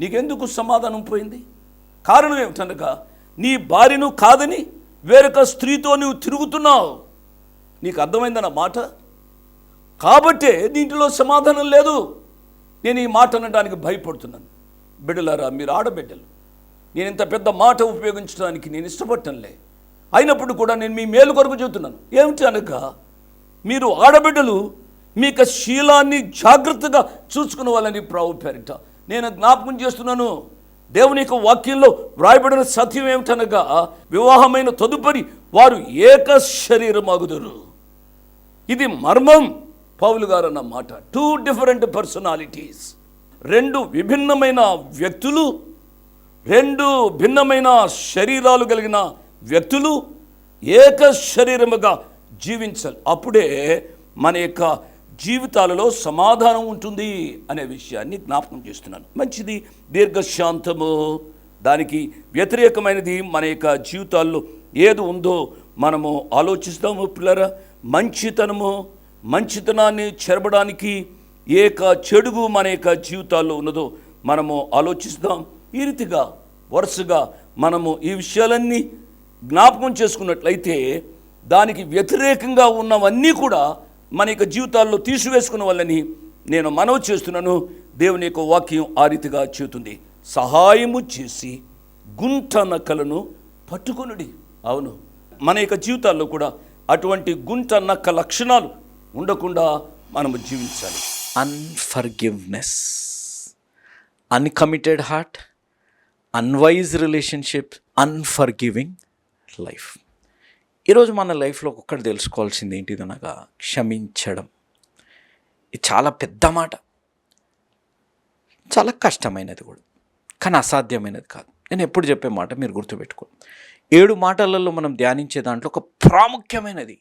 నీకెందుకు సమాధానం పోయింది? కారణం ఏమిటనగా నీ భార్యను కాదని వేరొక స్త్రీతో నువ్వు తిరుగుతున్నావు. నీకు అర్థమైందన్న మాట? కాబట్టే దీంట్లో సమాధానం లేదు. నేను ఈ మాట అనడానికి భయపడుతున్నాను. బిడ్డలారా మీరు ఆడబిడ్డలు. నేను ఇంత పెద్ద మాట ఉపయోగించడానికి నేను ఇష్టపడటంలే. అయినప్పుడు కూడా నేను మీ మేలు కొరకు చెబుతున్నాను ఏమిటి అనగా మీరు ఆడబిడ్డలు మీకు శీలాన్ని జాగ్రత్తగా చూసుకునే వాళ్ళని ప్రావు పేరిట నేను జ్ఞాపకం చేస్తున్నాను. దేవుని యొక్క వాక్యంలో వ్రాయబడిన సత్యం ఏమిటనగా వివాహమైన తదుపరి వారు ఏక శరీరమగుదురు. ఇది మర్మం పౌలు గారు అన్న మాట. టూ డిఫరెంట్ పర్సనాలిటీస్ రెండు విభిన్నమైన వ్యక్తులు రెండు భిన్నమైన శరీరాలు కలిగిన వ్యక్తులు ఏక శరీరముగా జీవించాలి అప్పుడే మన యొక్క జీవితాలలో సమాధానం ఉంటుంది అనే విషయాన్ని జ్ఞాపకం చేస్తున్నాను. మంచిది దీర్ఘశాంతము. దానికి వ్యతిరేకమైనది మన యొక్క జీవితాల్లో ఏది ఉందో మనము ఆలోచిస్తాము పిల్లరా. మంచితనము మంచితనాన్ని చెరపడానికి ఏ చెడుగు మన యొక్క జీవితాల్లో ఉన్నదో మనము ఆలోచిస్తాం. ఈ రీతిగా వరుసగా మనము ఈ విషయాలన్నీ జ్ఞాపకం చేసుకున్నట్లయితే దానికి వ్యతిరేకంగా ఉన్నవన్నీ కూడా మన యొక్క జీవితాల్లో తీసివేసుకున్న వాళ్ళని నేను మనవి చేస్తున్నాను. దేవుని యొక్క వాక్యం ఆ రీతిగా చేతుంది సహాయము చేసి గుంట నక్కలను పట్టుకొనుడి. అవును. మన యొక్క జీవితాల్లో కూడా అటువంటి గుంట నక్క లక్షణాలు ఉండకుండా మనము జీవించాలి. Unforgiveness uncommitted heart unwise relationship unforgiving life ఈరోజు మన లైఫ్లో ఒక్కటి తెలుసుకోవాల్సింది ఏంటిదనగా క్షమించడం. ఇది చాలా పెద్ద మాట. చాలా కష్టమైనది కూడా. కానీ అసాధ్యమైనది కాదు. నేను ఎప్పుడు చెప్పే మాట మీరు గుర్తుపెట్టుకో ఏడు మాటలలో మనం ధ్యానించే దాంట్లో ఒక ప్రాముఖ్యమైనది.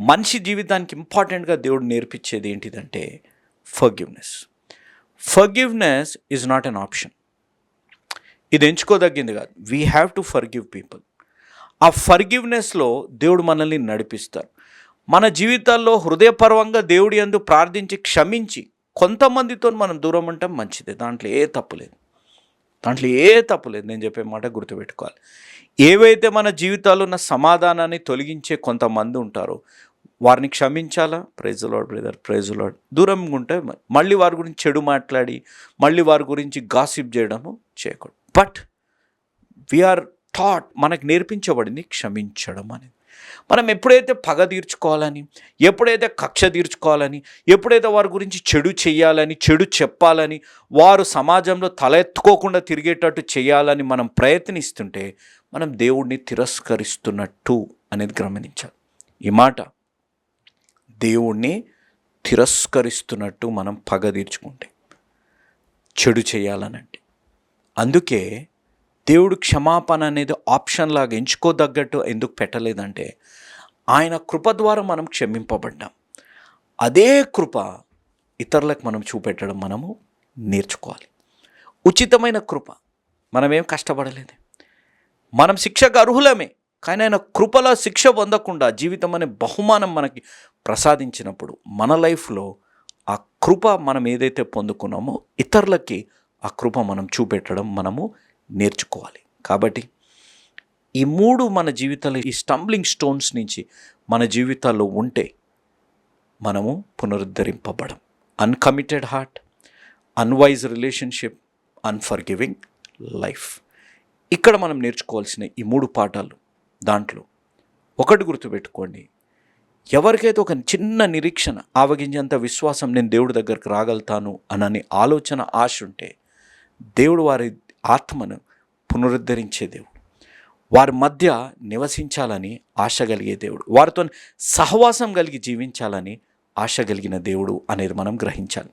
మనిషి జీవితానికి ఇంపార్టెంట్గా దేవుడు నేర్పించేది ఏంటిదంటే forgiveness. Forgiveness is not an option. ఇది ఎంచుకోదగ్గింది కాదు. We have to forgive people ఆ ఫర్గివ్నెస్లో దేవుడు మనల్ని నడిపిస్తారు. మన జీవితాల్లో హృదయపర్వంగా దేవుడి యందు ప్రార్థించి క్షమించి కొంతమందితో మనం దూరం అంటాం మంచిదే. దాంట్లో ఏ తప్పు లేదు. దాంట్లో ఏ తప్పు లేదు. నేను చెప్పే మాట గుర్తుపెట్టుకోవాలి. ఏవైతే మన జీవితాల్లో ఉన్న సమాధానాన్ని తొలగించే కొంతమంది ఉంటారో వారిని క్షమించాలా? Praise lord brother praise lord దూరంగా ఉంటే మళ్ళీ వారి గురించి చెడు మాట్లాడి మళ్ళీ వారి గురించి గాసిప్ చేయడము చేయకూడదు. బట్ వీఆర్ థాట్ మనకు నేర్పించబడింది క్షమించడం అనేది మనం ఎప్పుడైతే పగ తీర్చుకోవాలని ఎప్పుడైతే కక్ష తీర్చుకోవాలని ఎప్పుడైతే వారి గురించి చెడు చేయాలని చెడు చెప్పాలని వారు సమాజంలో తలెత్తుకోకుండా తిరిగేటట్టు చేయాలని మనం ప్రయత్నిస్తుంటే మనం దేవుడిని తిరస్కరిస్తున్నట్టు అనేది గమనించాలి. ఈ మాట దేవుణ్ణి తిరస్కరిస్తున్నట్టు మనం పగ తీర్చుకుంటే చెడు చేయాలనంటే అందుకే దేవుడు క్షమాపణ అనేది ఆప్షన్ లాగా ఎంచుకోదగ్గట్టు ఎందుకు పెట్టలేదంటే ఆయన కృప ద్వారా మనం క్షమింపబడ్డాం. అదే కృప ఇతరులకు మనం చూపెట్టడం మనము నేర్చుకోవాలి. ఉచితమైన కృప మనమేం కష్టపడలేదు. మనం శిక్షకు అర్హులమే కానీ ఆయన కృపలో శిక్ష పొందకుండా జీవితం అనే బహుమానం మనకి ప్రసాదించినప్పుడు మన లైఫ్లో ఆ కృప మనం ఏదైతే పొందుకున్నామో ఇతరులకి ఆ కృప మనం చూపెట్టడం మనము నేర్చుకోవాలి. కాబట్టి ఈ మూడు మన జీవితాలు ఈ స్టంబ్లింగ్ స్టోన్స్ నుంచి మన జీవితాల్లో ఉంటే మనము పునరుద్ధరింపబడం. Uncommitted heart unwise relationship unforgiving life ఇక్కడ మనం నేర్చుకోవాల్సిన ఈ మూడు పాఠాలు దాంట్లో ఒకటి గుర్తుపెట్టుకోండి. ఎవరికైతే ఒక చిన్న నిరీక్షణ ఆవగించేంత విశ్వాసం నేను దేవుడి దగ్గరికి రాగలుగుతాను అనని ఆలోచన ఆశ ఉంటే దేవుడు వారి ఆత్మను పునరుద్ధరించే దేవుడు. వారి మధ్య నివసించాలని ఆశ కలిగే దేవుడు. వారితో సహవాసం కలిగి జీవించాలని ఆశ కలిగిన దేవుడు అనేది మనం గ్రహించాలి.